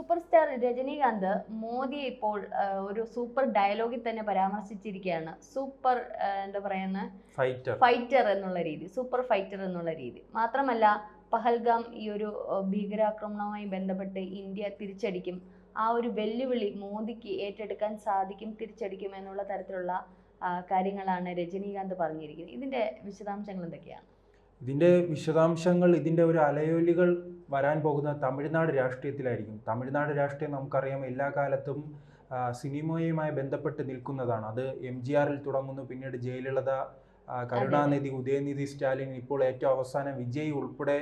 Super star Rajinikanth മോദിയെ ഇപ്പോൾ ഒരു സൂപ്പർ ഡയലോഗിൽ തന്നെ പരാമർശിച്ചിരിക്കുകയാണ്. സൂപ്പർ എന്താ പറയുന്ന? ഫൈറ്റർ ഫൈറ്റർ എന്നുള്ള രീതി സൂപ്പർ ഫൈറ്റർ എന്നുള്ള രീതി. മാത്രമല്ല പഹൽഗാം ഈ ഒരു ഭീകരാക്രമണവുമായി ബന്ധപ്പെട്ട് ഇന്ത്യ തിരിച്ചടിക്കും. ആ ഒരു വെല്ലുവിളി മോദിക്ക് ഏറ്റെടുക്കാൻ സാധിക്കും തിരിച്ചടിക്കും എന്നുള്ള തരത്തിലുള്ള കാര്യങ്ങളാണ് രജനീകാന്ത് പറഞ്ഞിരിക്കുന്നത്. ഇതിന്റെ വിശദാംശങ്ങൾ എന്തൊക്കെയാണ്? ഇതിന്റെ വിശദാംശങ്ങൾ ഇതിന്റെ ഒരു അലയൊലികൾ വരാൻ പോകുന്ന തമിഴ്നാട് രാഷ്ട്രീയത്തിലായിരിക്കും. തമിഴ്നാട് രാഷ്ട്രീയം നമുക്കറിയാം എല്ലാ കാലത്തും സിനിമയുമായി ബന്ധപ്പെട്ട് നിൽക്കുന്നതാണ്. അത് എം ജി ആറിൽ തുടങ്ങുന്നു പിന്നീട് ജയലളിത കരുണാനിധി ഉദയനിധി സ്റ്റാലിൻ ഇപ്പോൾ ഏറ്റവും അവസാനം വിജയ് ഉൾപ്പെടെ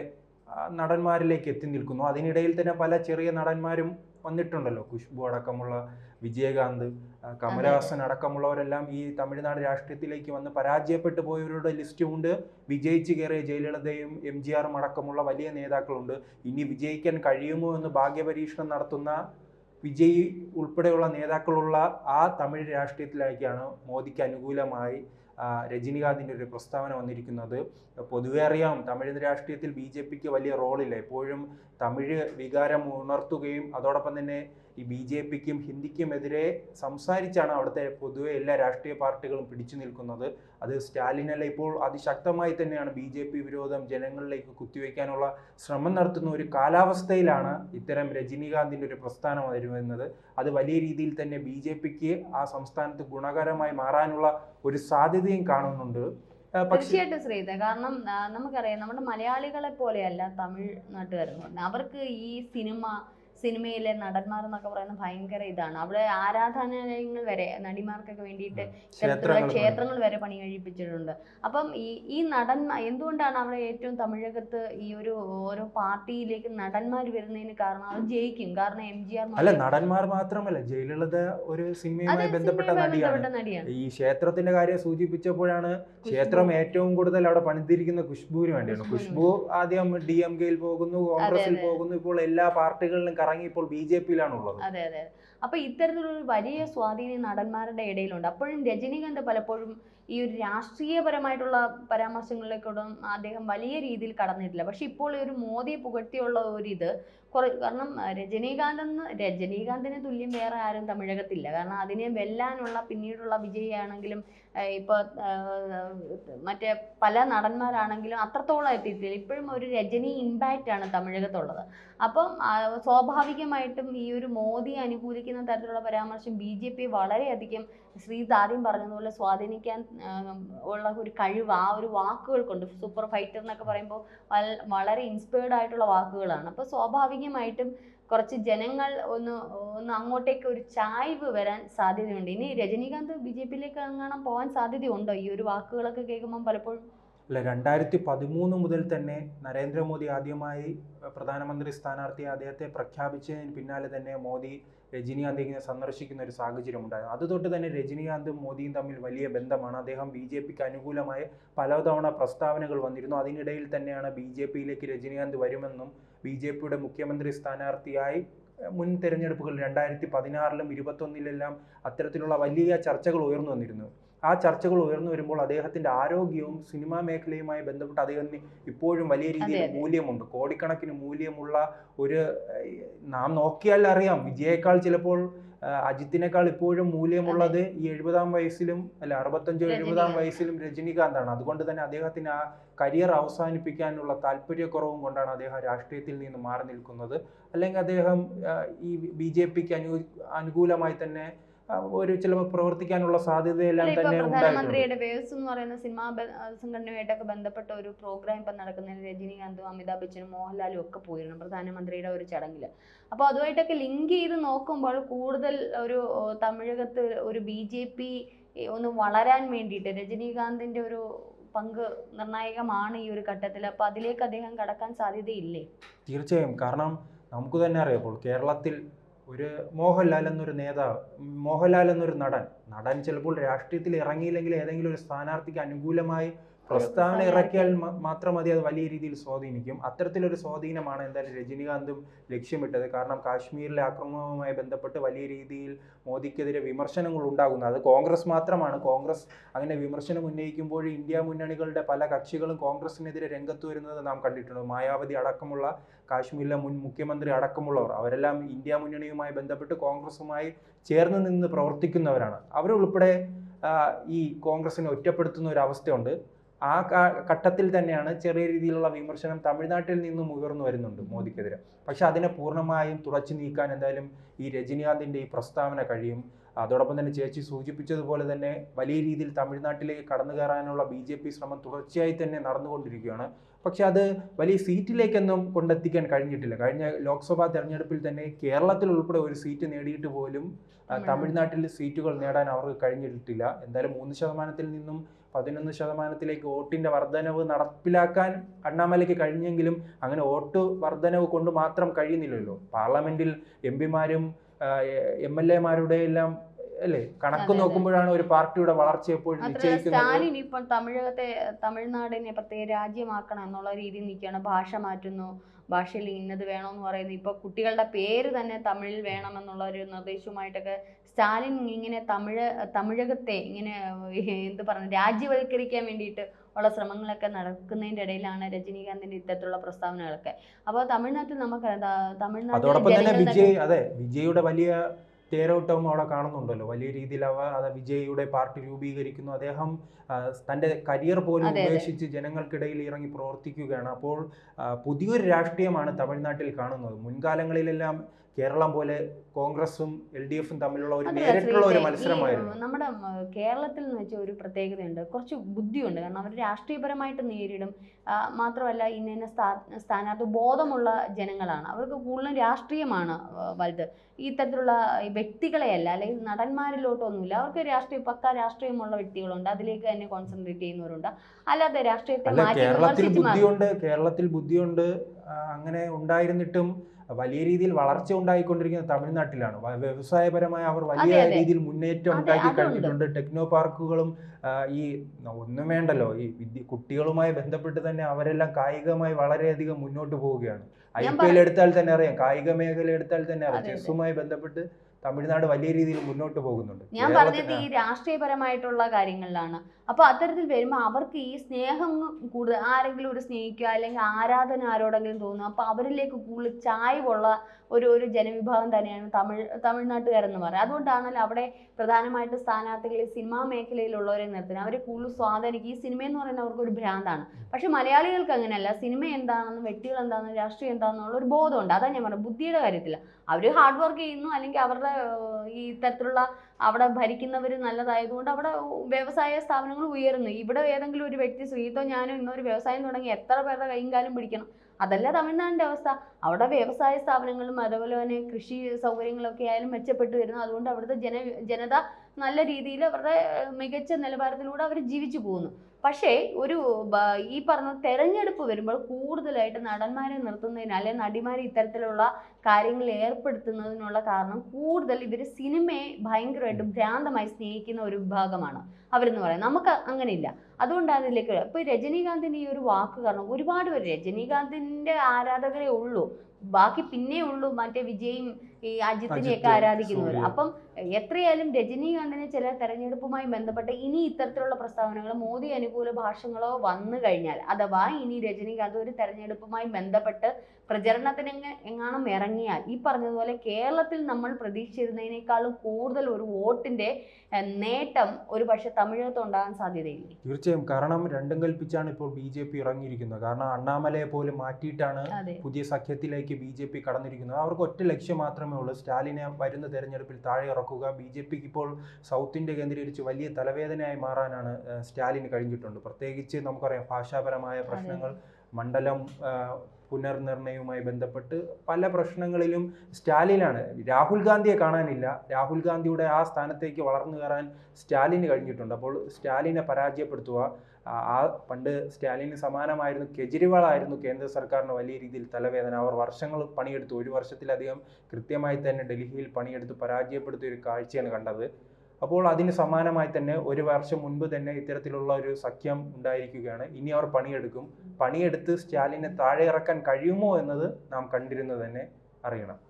നടന്മാരിലേക്ക് എത്തി നിൽക്കുന്നു. അതിനിടയിൽ തന്നെ പല ചെറിയ നടന്മാരും വന്നിട്ടുണ്ടല്ലോ. ഖുഷ്ബു അടക്കമുള്ള വിജയകാന്ത് കമലഹാസൻ അടക്കമുള്ളവരെല്ലാം ഈ തമിഴ്നാട് രാഷ്ട്രീയത്തിലേക്ക് വന്ന് പരാജയപ്പെട്ടു പോയവരുടെ ലിസ്റ്റുമുണ്ട്. വിജയിച്ച് കയറിയ ജയലളിതയും എം ജി ആറും അടക്കമുള്ള വലിയ നേതാക്കളുണ്ട്. ഇനി വിജയിക്കാൻ കഴിയുമോ എന്ന് ഭാഗ്യപരീക്ഷണം നടത്തുന്ന വിജയ് ഉൾപ്പെടെയുള്ള നേതാക്കളുള്ള ആ തമിഴ് രാഷ്ട്രീയത്തിലേക്കാണ് മോദിക്ക് അനുകൂലമായി രജനീകാന്തിന്റെ ഒരു പ്രസ്താവന വന്നിരിക്കുന്നത് പൊതുവെ അറിയാം തമിഴ് രാഷ്ട്രീയത്തിൽ ബി ജെ പിക്ക് വലിയ റോളില്ല. എപ്പോഴും തമിഴ് വികാരം ഉണർത്തുകയും അതോടൊപ്പം തന്നെ ഈ ബി ജെ പിക്കും ഹിന്ദിക്കും എതിരെ സംസാരിച്ചാണ് അവിടുത്തെ പൊതുവെ എല്ലാ രാഷ്ട്രീയ പാർട്ടികളും പിടിച്ചു നിൽക്കുന്നത്. അത് സ്റ്റാലിനല്ല ഇപ്പോൾ അതിശക്തമായി തന്നെയാണ് ബി ജെ പി വിരോധം ജനങ്ങളിലേക്ക് കുത്തിവെക്കാനുള്ള ശ്രമം നടത്തുന്ന ഒരു കാലാവസ്ഥയിലാണ് ഇത്തരം രജനീകാന്തിന്റെ ഒരു പ്രസ്ഥാനം വരുന്നത്. അത് വലിയ രീതിയിൽ തന്നെ ബി ജെ പിക്ക് ആ സംസ്ഥാനത്ത് ഗുണകരമായി മാറാനുള്ള ഒരു സാധ്യതയും കാണുന്നുണ്ട്. തീർച്ചയായിട്ടും ശ്രീത കാരണം നമുക്കറിയാം നമ്മുടെ മലയാളികളെ പോലെയല്ല തമിഴ് പറഞ്ഞാൽ അവർക്ക് ഈ സിനിമ സിനിമയിലെ നടന്മാർ എന്നൊക്കെ പറയുന്നത് ഭയങ്കര ഇതാണ്. അവിടെ ആരാധനാലയങ്ങൾ വരെ നടിമാർക്കൊക്കെ വേണ്ടിയിട്ട് ഇത്തരത്തിലുള്ള ക്ഷേത്രങ്ങൾ വരെ. പണി കഴിപ്പിച്ചിട്ടുണ്ട് അപ്പം ഈ ഈ നടൻ എന്തുകൊണ്ടാണ് അവിടെ ഏറ്റവും തമിഴകത്ത് ഈ ഒരു ഓരോ പാർട്ടിയിലേക്ക് നടന്മാർ വരുന്നതിന് കാരണം അത് ജയിക്കും? കാരണം എം ജി ആർ അല്ല നടന്മാർ മാത്രമല്ല ജയലളിത ഒരു സിനിമയുമായി ബന്ധപ്പെട്ട നടിയാണ്. ഈ ക്ഷേത്രത്തിന്റെ കാര്യം സൂചിപ്പിച്ചപ്പോഴാണ് ക്ഷേത്രം ഏറ്റവും കൂടുതൽ അവിടെ പണിതിരിക്കുന്ന ഖുഷ്ബുവിന് വേണ്ടിയാണ്. ഖുഷ്ബു ആദ്യം ഡി എം കെയിൽ പോകുന്നു കോൺഗ്രസിൽ പോകുന്നു ഇപ്പോൾ എല്ലാ പാർട്ടികളിലും കറങ്ങി ഇപ്പോൾ ബി ജെ പിയിലാണുള്ളത്. അതെ അതെ. അപ്പൊ ഇത്തരത്തിലുള്ള വലിയ സ്വാധീനം നടന്മാരുടെ ഇടയിലുണ്ട്. അപ്പോഴും രജനീകാന്ത് പലപ്പോഴും ഈ ഒരു രാഷ്ട്രീയപരമായിട്ടുള്ള പരാമർശങ്ങളിലേക്കൊന്നും അദ്ദേഹം വലിയ രീതിയിൽ കടന്നിട്ടില്ല. പക്ഷെ ഇപ്പോൾ ഈ ഒരു മോദിയെ പുകഴ്ത്തിയുള്ള ഒരു ഇത് കുറെ കാരണം ആ, രജനീകാന്ത് എന്ന് രജനീകാന്തിന് തുല്യം വേറെ ആരും തമിഴകത്തില്ല. കാരണം അതിനെ വെല്ലാനുള്ള പിന്നീടുള്ള വിജയിയാണെങ്കിലും ഇപ്പോൾ മറ്റേ പല നടന്മാരാണെങ്കിലും അത്രത്തോളം എത്തിയിട്ടില്ല. ഇപ്പോഴും ഒരു രജനി ഇമ്പാക്റ്റ് ആണ് തമിഴകത്തുള്ളത്. അപ്പം സ്വാഭാവികമായിട്ടും ഈ ഒരു മോദി അനുകൂലിക്കുന്ന തരത്തിലുള്ള പരാമർശം ബി ജെ പി വളരെയധികം ശ്രീത് ആദ്യം പറഞ്ഞതുപോലെ സ്വാധീനിക്കാൻ ഉള്ള ഒരു കഴിവ് ആ ഒരു വാക്കുകൾ കൊണ്ട് സൂപ്പർ ഫൈറ്റർ എന്നൊക്കെ പറയുമ്പോൾ വളരെ ഇൻസ്പയർഡ് ആയിട്ടുള്ള വാക്കുകളാണ്. അപ്പോൾ സ്വാഭാവികമായിട്ടും കുറച്ച് ജനങ്ങൾ ഒന്ന് ഒന്ന് അങ്ങോട്ടേക്ക് ഒരു ചായ്വ് വരാൻ സാധ്യതയുണ്ട്. ഇനി രജനീകാന്ത് ബി ജെ പിയിലേക്ക് എങ്ങാനും പോകാൻ സാധ്യതയുണ്ടോ? ഈ ഒരു വാക്കുകളൊക്കെ കേൾക്കുമ്പോൾ പലപ്പോഴും? അല്ല രണ്ടായിരത്തി പതിമൂന്ന് മുതൽ തന്നെ നരേന്ദ്രമോദി ആദ്യമായി പ്രധാനമന്ത്രി സ്ഥാനാർത്ഥിയെ അദ്ദേഹത്തെ പ്രഖ്യാപിച്ചതിന് പിന്നാലെ തന്നെ മോദി രജനീകാന്തിനെ സന്ദർശിക്കുന്ന ഒരു സാഹചര്യം ഉണ്ടായിരുന്നു. അത് തൊട്ട് തന്നെ രജനീകാന്തും മോദിയും തമ്മിൽ വലിയ ബന്ധമാണ്. അദ്ദേഹം ബി ജെ പിക്ക് അനുകൂലമായ പലതവണ പ്രസ്താവനകൾ വന്നിരുന്നു. അതിനിടയിൽ തന്നെയാണ് ബി ജെ പിയിലേക്ക് രജനീകാന്ത് വരുമെന്നും ബി ജെ പിയുടെ മുഖ്യമന്ത്രി സ്ഥാനാർത്ഥിയായി മുൻ തെരഞ്ഞെടുപ്പുകൾ രണ്ടായിരത്തി പതിനാറിലും ഇരുപത്തൊന്നിലെല്ലാം അത്തരത്തിലുള്ള വലിയ ചർച്ചകൾ ഉയർന്നു വന്നിരുന്നു. ആ ചർച്ചകൾ ഉയർന്നു വരുമ്പോൾ അദ്ദേഹത്തിന്റെ ആരോഗ്യവും സിനിമാ മേഖലയുമായി ബന്ധപ്പെട്ട് അദ്ദേഹത്തിന് ഇപ്പോഴും വലിയ രീതിയിൽ. മൂല്യമുണ്ട്. കോടിക്കണക്കിന് മൂല്യമുള്ള ഒരു നാം നോക്കിയാൽ അറിയാം. വിജയേക്കാൾ ചിലപ്പോൾ അജിത്തിനേക്കാൾ ഇപ്പോഴും മൂല്യമുള്ളത് ഈ എഴുപതാം വയസ്സിലും അല്ല അറുപത്തഞ്ചോ എഴുപതാം. വയസ്സിലും രജനീകാന്താണ്. അതുകൊണ്ട് തന്നെ അദ്ദേഹത്തിന് ആ കരിയർ അവസാനിപ്പിക്കാനുള്ള താല്പര്യക്കുറവും കൊണ്ടാണ് അദ്ദേഹം രാഷ്ട്രീയത്തിൽ നിന്ന് മാറി നിൽക്കുന്നത്. അല്ലെങ്കിൽ അദ്ദേഹം ഈ ബി ജെ പിക്ക് അനു അനുകൂലമായി തന്നെ ഒരു ചിലപ്പോൾ പ്രവർത്തിക്കാനുള്ള സാധ്യതയെല്ലാം തന്നെ പ്രധാനമന്ത്രിയുടെ വേവ്സ് എന്ന് പറയുന്ന സിനിമാ സംഘടനയുമായിട്ടൊക്കെ ബന്ധപ്പെട്ട ഒരു പ്രോഗ്രാം ഇപ്പം നടക്കുന്നതിന് രജനീകാന്തും അമിതാഭ് ബച്ചനും മോഹൻലാലും ഒക്കെ പോയിരുന്നു പ്രധാനമന്ത്രിയുടെ ഒരു ചടങ്ങിൽ അപ്പോൾ അതുമായിട്ടൊക്കെ ലിങ്ക് ചെയ്ത് നോക്കുമ്പോൾ കൂടുതൽ ഒരു തമിഴകത്ത് ഒരു ബി ജെ പി ഒന്ന് വളരാൻ വേണ്ടിയിട്ട് രജനീകാന്തിന്റെ ഒരു പങ്ക് നിർണായകമാണ് ഈ ഒരു ഘട്ടത്തിൽ അപ്പോൾ അതിലേക്ക് അദ്ദേഹം കടക്കാൻ സാധ്യതയില്ലേ? തീർച്ചയായും. കാരണം നമുക്ക് തന്നെ അറിയാം ഇപ്പോൾ കേരളത്തിൽ ഒരു മോഹൻലാൽ എന്നൊരു നേതാവ് മോഹൻലാൽ എന്നൊരു നടൻ. നടൻ ചിലപ്പോൾ രാഷ്ട്രീയത്തിൽ ഇറങ്ങിയില്ലെങ്കിൽ ഏതെങ്കിലും ഒരു സ്ഥാനാർത്ഥിക്ക് അനുകൂലമായി പ്രസ്താവന ഇറക്കിയാൽ മാത്രം മതി അത് വലിയ രീതിയിൽ സ്വാധീനിക്കും. അത്തരത്തിലൊരു സ്വാധീനമാണ് എന്തായാലും രജനീകാന്തും ലക്ഷ്യമിട്ടത്. കാരണം കാശ്മീരിലെ ആക്രമണവുമായി ബന്ധപ്പെട്ട് വലിയ രീതിയിൽ മോദിക്കെതിരെ വിമർശനങ്ങൾ ഉണ്ടാകുന്നത്. അത് കോൺഗ്രസ് മാത്രമാണ്. കോൺഗ്രസ് അങ്ങനെ വിമർശനം ഉന്നയിക്കുമ്പോൾ ഇന്ത്യ മുന്നണികളുടെ പല കക്ഷികളും കോൺഗ്രസിനെതിരെ രംഗത്ത് വരുന്നത് നാം കണ്ടിട്ടുണ്ട്. മായാവതി അടക്കമുള്ള കാശ്മീരിലെ മുൻ മുഖ്യമന്ത്രി അടക്കമുള്ളവർ അവരെല്ലാം ഇന്ത്യ മുന്നണിയുമായി ബന്ധപ്പെട്ട് കോൺഗ്രസുമായി ചേർന്ന് നിന്ന് പ്രവർത്തിക്കുന്നവരാണ്. അവരുൾപ്പെടെ ഈ കോൺഗ്രസിനെ ഒറ്റപ്പെടുത്തുന്ന ഒരു അവസ്ഥയുണ്ട്. ആ ഘട്ടത്തിൽ തന്നെയാണ് ചെറിയ രീതിയിലുള്ള വിമർശനം തമിഴ്നാട്ടിൽ നിന്നും ഉയർന്നു വരുന്നുണ്ട് മോദിക്കെതിരെ. പക്ഷെ അതിനെ പൂർണമായും തുടച്ചു നീക്കാൻ എന്തായാലും ഈ രജനീകാന്തിന്റെ ഈ പ്രസ്താവന കഴിയും. അതോടൊപ്പം തന്നെ ചേച്ചി സൂചിപ്പിച്ചതുപോലെ തന്നെ വലിയ രീതിയിൽ തമിഴ്നാട്ടിലേക്ക് കടന്നു കയറാനുള്ള ബി ജെ പി ശ്രമം തുടർച്ചയായി തന്നെ നടന്നുകൊണ്ടിരിക്കുകയാണ്. പക്ഷെ അത് വലിയ സീറ്റിലേക്കൊന്നും കൊണ്ടെത്തിക്കാൻ കഴിഞ്ഞിട്ടില്ല. കഴിഞ്ഞ ലോക്സഭാ തെരഞ്ഞെടുപ്പിൽ തന്നെ കേരളത്തിൽ ഉൾപ്പെടെ ഒരു സീറ്റ് നേടിയിട്ട് പോലും തമിഴ്നാട്ടിൽ സീറ്റുകൾ നേടാൻ അവർക്ക് കഴിഞ്ഞിട്ടില്ല. എന്തായാലും മൂന്ന് ശതമാനത്തിൽ നിന്നും പതിനൊന്ന് ശതമാനത്തിലേക്ക് വോട്ടിന്റെ വർധനവ് നടപ്പിലാക്കാൻ അണ്ണാമലയ്ക്ക് കഴിഞ്ഞെങ്കിലും അങ്ങനെ വോട്ട് വർധനവ് കൊണ്ട് മാത്രം കഴിയുന്നില്ലല്ലോ. പാർലമെന്റിൽ എം പിമാരും എം എൽ എമാരുടെ എല്ലാം അല്ലേ കണക്ക്. നോക്കുമ്പോഴാണ് ഒരു പാർട്ടിയുടെ വളർച്ച എപ്പോഴും സ്റ്റാലിൻ ഇപ്പം തമിഴകത്തെ തമിഴ്നാടിനെ പ്രത്യേക രാജ്യമാക്കണം എന്നുള്ള രീതിയിൽ നിൽക്കുകയാണ്. ഭാഷ മാറ്റുന്നു. ഭാഷയിൽ ഇന്നത് വേണമെന്ന് പറയുന്നു. ഇപ്പൊ കുട്ടികളുടെ പേര് തന്നെ തമിഴിൽ വേണം എന്നുള്ള ഒരു നിർദ്ദേശവുമായിട്ടൊക്കെ സ്റ്റാലിൻ ഇങ്ങനെ തമിഴ് തമിഴകത്തെ ഇങ്ങനെ എന്ത് പറഞ്ഞു രാജ്യവൽക്കരിക്കാൻ വേണ്ടിയിട്ട് ഉള്ള ശ്രമങ്ങളൊക്കെ നടക്കുന്നതിന്റെ ഇടയിലാണ് രജനീകാന്തിന്റെ ഇത്തരത്തിലുള്ള പ്രസ്താവനകളൊക്കെ. അപ്പോൾ തമിഴ്നാട്ടിൽ നമുക്ക് തമിഴ്നാട്ടിൽ തന്നെ വിജയ് അതെ വിജയുടെ വലിയ തേരോട്ടവും അവിടെ കാണുന്നുണ്ടല്ലോ. വലിയ രീതിയിൽ അവ അത് വിജയയുടെ പാർട്ടി രൂപീകരിക്കുന്നു. അദ്ദേഹം തന്റെ തന്റെ കരിയർ പോലും. ഉപേക്ഷിച്ച് ജനങ്ങൾക്കിടയിൽ ഇറങ്ങി പ്രവർത്തിക്കുകയാണ്. അപ്പോൾ പുതിയൊരു രാഷ്ട്രീയമാണ് തമിഴ്നാട്ടിൽ കാണുന്നത്. മുൻകാലങ്ങളിലെല്ലാം കേരളം പോലെ കോൺഗ്രസും എൽ ഡി എഫും തമ്മിലുള്ള ഒരു നേരിട്ടുള്ള ഒരു മത്സരമായിരുന്നു. നമ്മുടെ കേരളത്തിൽ എന്ന് വെച്ചാൽ ഒരു പ്രത്യേകതയുണ്ട്. കുറച്ച് ബുദ്ധിയുണ്ട്. കാരണം അവർ രാഷ്ട്രീയപരമായിട്ട് നേരിടും. മാത്രമല്ല ഇന്ന ഇന്ന സ്ഥാ- സ്ഥാനാർത്ഥി ബോധമുള്ള ജനങ്ങളാണ്. അവർക്ക് കൂടുതലും രാഷ്ട്രീയമാണ് വലുത്. ഈ ഇത്തരത്തിലുള്ള വ്യക്തികളെയല്ല അല്ലെങ്കിൽ നടന്മാരിലോട്ടൊന്നുമില്ല. അവർക്ക് രാഷ്ട്രീയ പക്ക രാഷ്ട്രീയമുള്ള വ്യക്തികളുണ്ട്. അതിലേക്ക് തന്നെ കോൺസെൻട്രേറ്റ് ചെയ്യുന്നവരുണ്ട്. അല്ലാതെ രാഷ്ട്രീയത്തെ മാറ്റി കേരളത്തിൽ ബുദ്ധിയുണ്ട് കേരളത്തിൽ ബുദ്ധിയുണ്ട് അങ്ങനെ ഉണ്ടായിരുന്നിട്ടും വലിയ രീതിയിൽ വളർച്ച ഉണ്ടായിക്കൊണ്ടിരിക്കുന്ന തമിഴ്നാട്ടിലാണ്. വ്യവസായപരമായ അവർ വലിയ. രീതിയിൽ മുന്നേറ്റം ഉണ്ടാക്കി കഴിഞ്ഞിട്ടുണ്ട് ടെക്നോ പാർക്കുകളും ഈ ഒന്നും വേണ്ടല്ലോ. ഈ വിദ്യ കുട്ടികളുമായി ബന്ധപ്പെട്ട് തന്നെ അവരെല്ലാം കായികമായി വളരെയധികം മുന്നോട്ട് പോവുകയാണ്. ഐ പി എൽ എടുത്താൽ തന്നെ അറിയാം. കായിക മേഖല എടുത്താൽ തന്നെ അറിയാം. ചെസ്സുമായി ബന്ധപ്പെട്ട് തമിഴ്നാട് വലിയ രീതിയിൽ മുന്നോട്ട് പോകുന്നുണ്ട്. ഞാൻ പറഞ്ഞത് ഈ രാഷ്ട്രീയപരമായിട്ടുള്ള കാര്യങ്ങളിലാണ്. അപ്പൊ അത്തരത്തിൽ വരുമ്പോൾ അവർക്ക് ഈ സ്നേഹം കൂടുതൽ ആരെങ്കിലും ഒരു സ്നേഹിക്കുക അല്ലെങ്കിൽ ആരാധന ആരോടെങ്കിലും തോന്നുക അപ്പൊ അവരിലേക്ക് കൂടുതൽ ചായ്വുള്ള ഒരു ഒരു ജനവിഭാഗം തന്നെയാണ് തമിഴ് തമിഴ്നാട്ടുകാരെന്ന് പറയുന്നത് അതുകൊണ്ടാണല്ലോ അവിടെ പ്രധാനമായിട്ട് സ്ഥാനാർത്ഥികൾ സിനിമാ മേഖലയിലുള്ളവരെ നിർത്തുന്നത്. അവരെ കൂടുതൽ സ്വാധീനിക്കും ഈ സിനിമ എന്ന് പറയുന്നത് അവർക്ക് ഒരു ഭ്രാന്താണ്. പക്ഷെ മലയാളികൾക്ക് അങ്ങനെയല്ല. സിനിമ എന്താണെന്നും വ്യക്തികൾ എന്താണെന്നും രാഷ്ട്രീയം എന്താണെന്നുള്ള ഒരു ബോധമുണ്ട്. അതാ ഞാൻ പറഞ്ഞത്. ബുദ്ധിയുടെ കാര്യത്തിൽ. അവർ ഹാർഡ് വർക്ക് ചെയ്യുന്നു അല്ലെങ്കിൽ അവരുടെ ഏഹ്, ഈ തരത്തിലുള്ള അവിടെ ഭരിക്കുന്നവർ നല്ലതായതുകൊണ്ട് അവിടെ വ്യവസായ സ്ഥാപനങ്ങൾ ഉയരുന്നു. ഇവിടെ ഏതെങ്കിലും ഒരു വ്യക്തി ശ്രീതോ ഞാനോ ഇന്നൊരു വ്യവസായം തുടങ്ങി എത്ര പേരുടെ കൈയും കാലും പിടിക്കണം? അതല്ല തമിഴ്നാടിന്റെ അവസ്ഥ. അവിടെ വ്യവസായ സ്ഥാപനങ്ങളും അതുപോലെ തന്നെ കൃഷി സൗകര്യങ്ങളൊക്കെ ആയാലും മെച്ചപ്പെട്ടു വരുന്നു. അതുകൊണ്ട് അവിടുത്തെ ജന ജനത നല്ല രീതിയിൽ അവരുടെ മികച്ച നിലവാരത്തിലൂടെ അവർ ജീവിച്ചു പോകുന്നു. പക്ഷേ ഒരു ഈ പറഞ്ഞ തെരഞ്ഞെടുപ്പ് വരുമ്പോൾ കൂടുതലായിട്ട് നടന്മാരെ നിർത്തുന്നതിന് അല്ലെങ്കിൽ നടിമാരെ ഇത്തരത്തിലുള്ള കാര്യങ്ങൾ ഏർപ്പെടുത്തുന്നതിനുള്ള കാരണം കൂടുതൽ ഇവർ സിനിമയെ ഭയങ്കരമായിട്ട് ഭ്രാന്തമായി സ്നേഹിക്കുന്ന ഒരു വിഭാഗമാണ്. അവരെന്ന് പറയുന്നത് നമുക്ക് അങ്ങനെയില്ല. അതുകൊണ്ടാണ് ഇതിലേക്ക് ഇപ്പോൾ ഇപ്പൊ രജനീകാന്തിന്റെ ഈ ഒരു വാക്ക് കാരണം ഒരുപാട് പേര് രജനീകാന്തിന്റെ ആരാധകരെ ഉള്ളൂ. ബാക്കി പിന്നെ ഉള്ളൂ മറ്റേ വിജയും ഈ അജിത്തിനെയൊക്കെ ഒക്കെ ആരാധിക്കുന്നവർ അപ്പം എത്രയായാലും രജനീകാന്തിനെ ചില തെരഞ്ഞെടുപ്പുമായി ബന്ധപ്പെട്ട് ഇനി ഇത്തരത്തിലുള്ള പ്രസ്താവനകൾ മോദി അനുകൂല ഭാഷങ്ങളോ വന്നു കഴിഞ്ഞാൽ അഥവാ ഇനി രജനീകാന്ത് ഒരു തെരഞ്ഞെടുപ്പുമായി ബന്ധപ്പെട്ട് പ്രചരണത്തിന് എങ്ങ- എങ്ങാനും ഇറങ്ങിയാൽ ഈ പറഞ്ഞതുപോലെ കേരളത്തിൽ നമ്മൾ പ്രതീക്ഷിച്ചിരുന്നതിനേക്കാളും കൂടുതൽ ഒരു വോട്ടിന്റെ നേട്ടം ഒരു പക്ഷെ തമിഴകത്ത് ഉണ്ടാകാൻ സാധ്യതയില്ലേ? തീർച്ചയായും കാരണം രണ്ടും കൽപ്പിച്ചാണ് ഇപ്പോൾ ബി ജെ പി ഇറങ്ങിയിരിക്കുന്നത്. കാരണം അണ്ണാമലയെ പോലും മാറ്റിയിട്ടാണ് പുതിയ സഖ്യത്തിലേക്ക് ബി ജെ പി കടന്നിരിക്കുന്നത്. അവർക്ക് ഒറ്റ ലക്ഷ്യം മാത്രമേ ഉള്ളൂ. സ്റ്റാലിനെ വരുന്ന തെരഞ്ഞെടുപ്പിൽ താഴെ ഇറക്കുക. ബി ജെ പിക്ക് ഇപ്പോൾ സൗത്ത് ഇന്ത്യ കേന്ദ്രീകരിച്ച് വലിയ തലവേദനയായി മാറാനാണ് സ്റ്റാലിന് കഴിഞ്ഞിട്ടുണ്ട്. പ്രത്യേകിച്ച് നമുക്കറിയാം ഭാഷാപരമായ പ്രശ്നങ്ങൾ മണ്ഡലം പുനർനിർണയവുമായി ബന്ധപ്പെട്ട് പല പ്രശ്നങ്ങളിലും സ്റ്റാലിനാണ്. രാഹുൽ ഗാന്ധിയെ കാണാനില്ല. രാഹുൽ ഗാന്ധിയുടെ ആ സ്ഥാനത്തേക്ക് വളർന്നു കയറാൻ സ്റ്റാലിന് കഴിഞ്ഞിട്ടുണ്ട്. അപ്പോൾ സ്റ്റാലിനെ പരാജയപ്പെടുത്തുക ആ- പണ്ട് സ്റ്റാലിന് സമാനമായിരുന്നു കെജ്രിവാൾ ആയിരുന്നു കേന്ദ്ര സർക്കാരിന് വലിയ രീതിയിൽ തലവേദന. അവർ വർഷങ്ങൾ പണിയെടുത്തു. ഒരു വർഷത്തിലധികം കൃത്യമായി തന്നെ ഡൽഹിയിൽ പണിയെടുത്ത് പരാജയപ്പെടുത്തിയ ഒരു കാഴ്ചയാണ് കണ്ടത്. അപ്പോൾ അതിന് സമാനമായി തന്നെ ഒരു വർഷം മുൻപ് തന്നെ ഇത്തരത്തിലുള്ള ഒരു സഖ്യം ഉണ്ടായിരിക്കുകയാണ്. ഇനി അവർ പണിയെടുക്കും. പണിയെടുത്ത് സ്റ്റാലിനെ താഴെ ഇറക്കാൻ കഴിയുമോ എന്നത് നാം കണ്ടിരുന്നു തന്നെ അറിയണം.